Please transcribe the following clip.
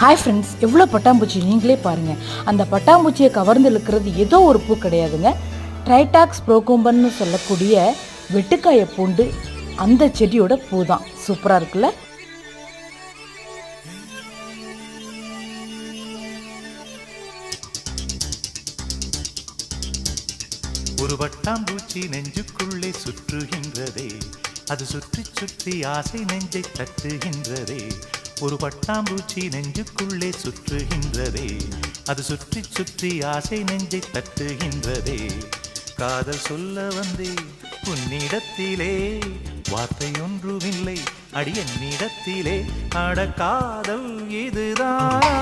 Hi friends எவ்வளோ பட்டாம்பூச்சி நீங்களே பாருங்கள் அந்த பட்டாம்பூச்சியை கவர்ந்து இழுக்கிறது ஏதோ ஒரு பூ கிடையாதுங்க. ட்ரைடாக்ஸ் ப்ரோகோம்பன்னு சொல்லக்கூடிய வெட்டுக்காய பூண்டு அந்த செடியோட பூ தான் சூப்பராக இருக்குல்ல? ஒரு பட்டாம்பூச்சி நெஞ்சுக்குள்ளே சுற்றுகின்றதே. அது சுற்றி சுற்றி ஆசை நெஞ்சை தட்டுகின்றதே. ஒரு பட்டாம்பூச்சி நெஞ்சுக்குள்ளே சுற்றுகின்றதே. அது சுற்றி சுற்றி ஆசை நெஞ்சை தட்டுகின்றதே. காதல் சொல்ல வந்தே உன்னிடத்திலே வார்த்தை ஒன்றுமில்லை அடி என்னிடத்திலே அட காதல் இதுதான்.